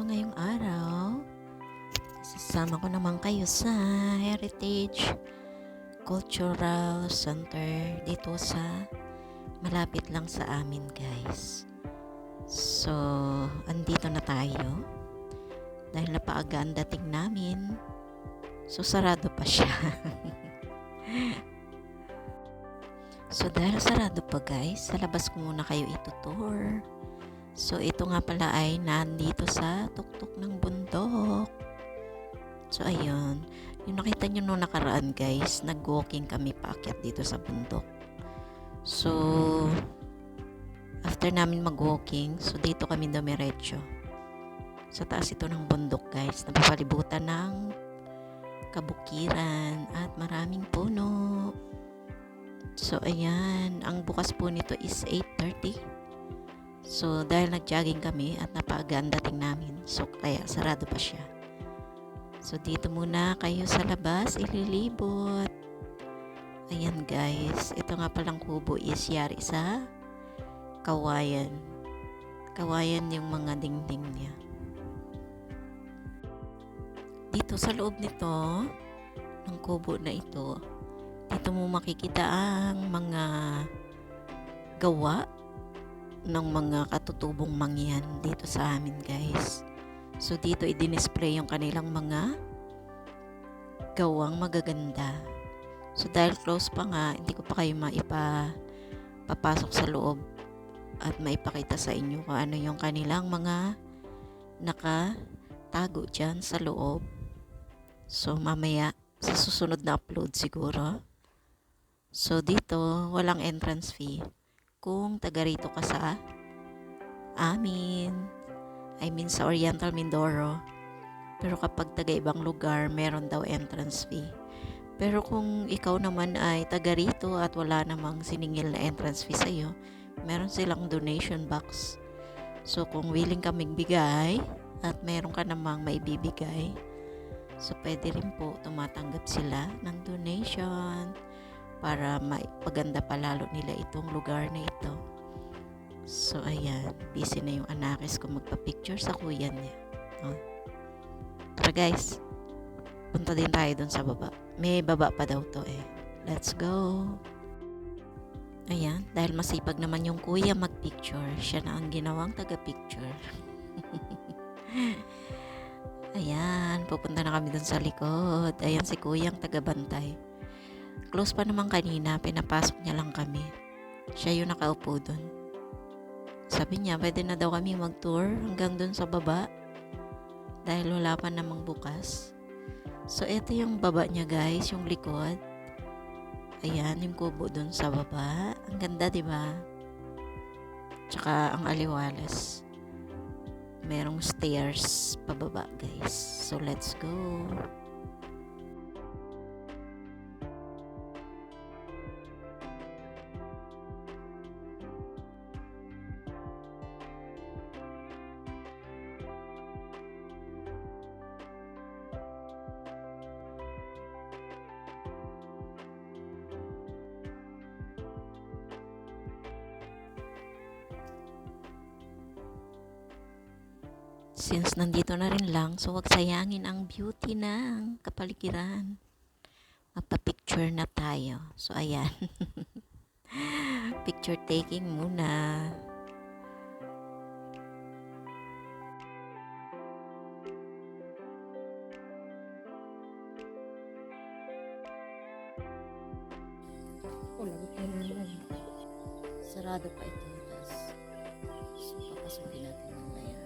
So ngayong araw, sasama ko naman kayo sa Heritage Cultural Center dito sa malapit lang sa amin guys. So, andito na tayo. Dahil napaaga ang dating namin. So, sarado pa siya. so, dahil sarado pa guys, sa labas ko muna kayo itutour. So, ito nga pala ay nandito sa tuktok ng bundok. So, ayun. Yung nakita nyo nung nakaraan guys, nag-walking kami paakyat dito sa bundok. So, after namin mag-walking, so dito kami dumiretso. Sa taas ito ng bundok guys, napapalibutan ng kabukiran at maraming puno. So, ayan. Ang bukas po nito is 8.30. So, dahil nag-jogging kami at napaaga ang dating namin, so kaya sarado pa siya. So, dito muna kayo sa labas, ililibot. Ayan guys, ito nga palang kubo is yari sa kawayan. Kawayan yung mga dingding niya. Dito sa loob nito, ng kubo na ito, dito mo makikita ang mga gawa ng mga katutubong mangyan dito sa amin guys. So dito i-display yung kanilang mga gawang magaganda. So dahil close pa nga, hindi ko pa kayo maipa papasok sa loob at maipakita sa inyo kung ano yung kanilang mga nakatago dyan sa loob. So mamaya sa susunod na upload siguro. So dito walang entrance fee kung taga rito ka sa amin. I mean sa Oriental Mindoro. Pero kapag taga ibang lugar, meron daw entrance fee. Pero kung ikaw naman ay taga rito at wala namang siningil na entrance fee sa'yo, meron silang donation box. So kung willing kaming bigay at meron ka namang maibibigay, so pwede rin po tumatanggap sila ng donation para maipaganda pa lalo nila itong lugar na ito. So ayan, busy na yung anakis ko magpa-picture sa kuya niya. No? Tara guys, punta din tayo dun sa baba. May baba pa daw to eh. Let's go! Ayan, dahil masipag naman yung kuya mag-picture, siya na ang ginawang taga-picture. Ayan, pupunta na kami dun sa likod. Ayan si kuyang taga-bantay. Close pa naman kanina, pinapasok niya lang kami. Siya yung nakaupo dun. Sabi niya, pwede na daw kami mag-tour hanggang dun sa baba. Dahil wala pa namang bukas. So, ito yung baba niya guys, yung likod. Ayan, yung kubo dun sa baba. Ang ganda, di ba? Tsaka ang aliwalas. Merong stairs pababa, guys. So, let's go. Since nandito na rin lang, so wag sayangin ang beauty ng kapaligiran. Magpa-picture na tayo. So, ayan. Picture taking muna. Sarado pa ito. Tapos, so, papasukin natin mamaya. So,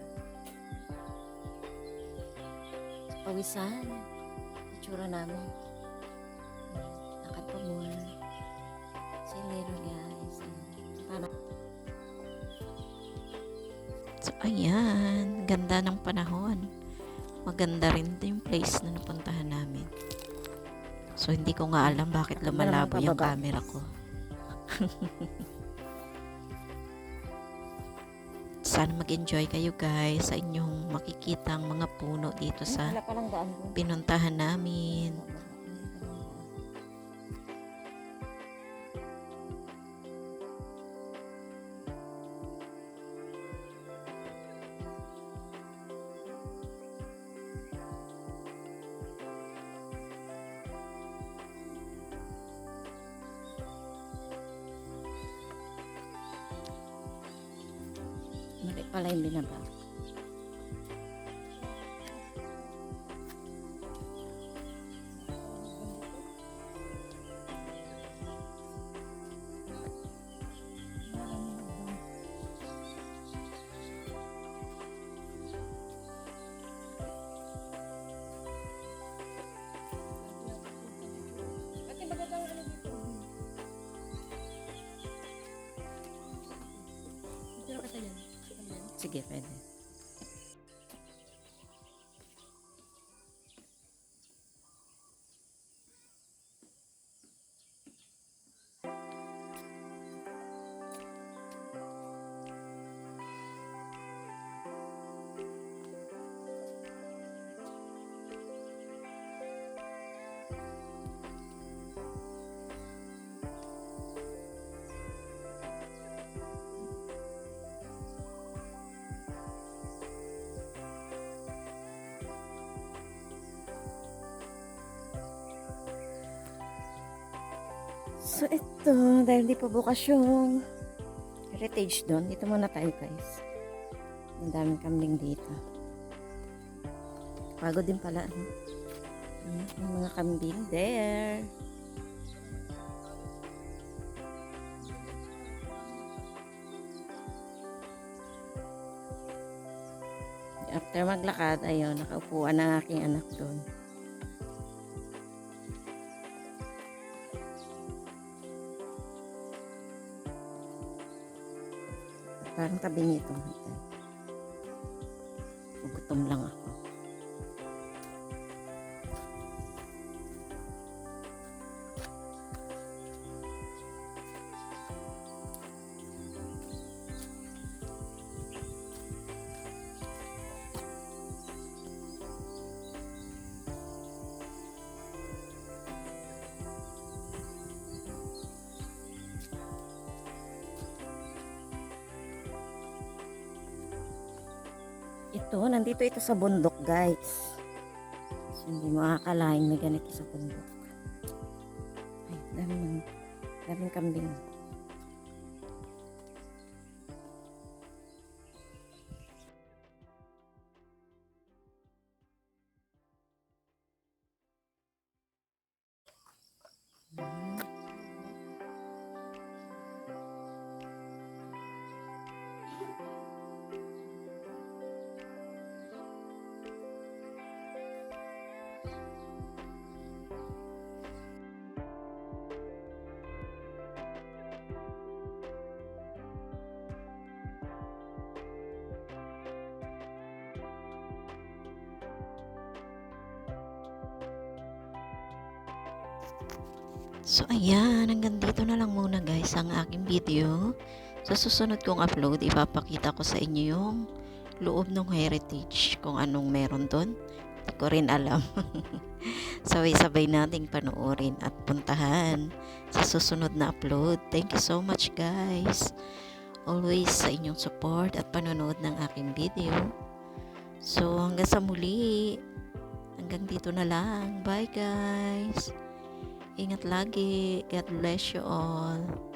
pawisan. Itsura namin. You later, guys. Tara. So, ayan. Ganda ng panahon. Maganda rin yung place na napuntahan namin. So, hindi ko nga alam bakit lumalabo yung camera ko. Sana mag-enjoy kayo guys sa inyong makikitang mga puno dito sa pinuntahan namin. Pala yung binaba. Ayan. So, ito, dahil di pa bukas yung heritage doon, dito muna tayo guys. Ang daming kambing dito. Pagod din pala. No? Ayan, yung mga kambing there. After maglakad, ayun, nakaupuan ang aking anak doon. Parang tabi nito. Gugutom lang ako. Ito, nandito ito sa bundok, guys. So, hindi mo akalain may ganito sa bundok. Ay, daming, daming kambing. So ayan, hanggang dito na lang muna guys ang aking video. Sa susunod kong upload, ipapakita ko sa inyo yung loob ng heritage, kung anong meron doon. Hindi ko rin alam. Sabay-sabay nating panoorin at puntahan sa susunod na upload. Thank you so much guys. Always sa inyong support at panonood ng aking video. So hanggang sa muli. Hanggang dito na lang. Bye guys. Ingat lagi. God bless you all.